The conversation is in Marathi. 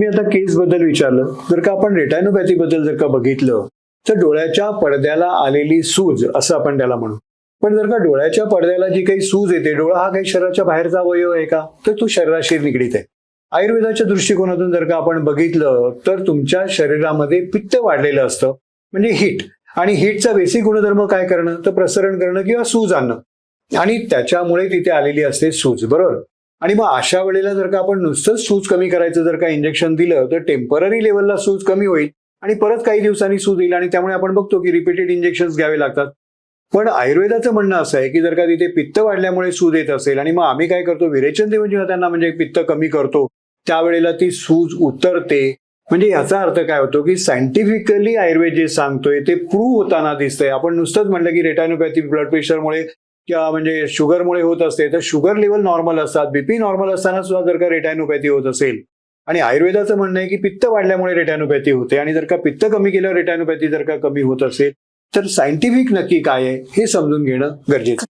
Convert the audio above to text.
तुम्ही आता केस बद्दल विचारलं. जर का आपण रेटायनोपॅथी बद्दल जर का बघितलं तर डोळ्याच्या पडद्याला आलेली सूज असं आपण त्याला म्हणू. पण जर का डोळ्याच्या पडद्याला जी काही सूज येते डोळा हा काही शरीराच्या बाहेरचा अवयव आहे का? तर तो शरीराशी निगडीत आहे. आयुर्वेदाच्या दृष्टिकोनातून जर का आपण बघितलं तर तुमच्या शरीरामध्ये पित्त वाढलेलं असतं म्हणजे हिट आणि हिटचा बेसिक गुणधर्म काय करणं? तर प्रसरण करणं किंवा सूज आणणं. आणि त्याच्यामुळे तिथे आलेली असते सूज बरोबर? आणि मग अशा वेळेला जर का आपण नुसतंच सूज कमी करायचं जर का इंजेक्शन दिलं तर टेंपररी लेवलला सूज कमी होईल आणि परत काही दिवसांनी सूज येईल आणि त्यामुळे आपण बघतो की रिपीटेड इंजेक्शन घ्यावे लागतात. पण आयुर्वेदाचं म्हणणं असं आहे की जर का तिथे पित्त वाढल्यामुळे सूज येत असेल आणि मग आम्ही काय करतो विरेचन देऊन जेव्हा त्यांना म्हणजे पित्त कमी करतो त्यावेळेला ती सूज उतरते. म्हणजे याचा अर्थ काय होतो की सायंटिफिकली आयुर्वेद जे सांगतोय ते प्रूव्ह होताना दिसतंय. आपण नुसतंच म्हणलं की रेटायनोपॅथी ब्लड प्रेशरमुळे किंवा म्हणजे शुगरमुळे होत असते तर शुगर लेवल नॉर्मल असतात. बीपी नॉर्मल असताना सुद्धा जर का रेटॅनोपॅथी होत असेल आणि आयुर्वेदाचं म्हणणं आहे की पित्त वाढल्यामुळे रेटॅनोपॅथी होते आणि जर का पित्त कमी केल्यावर रेटॅनोपॅथी जर का कमी होत असेल तर सायंटिफिक नक्की काय आहे हे समजून घेणं गरजेचं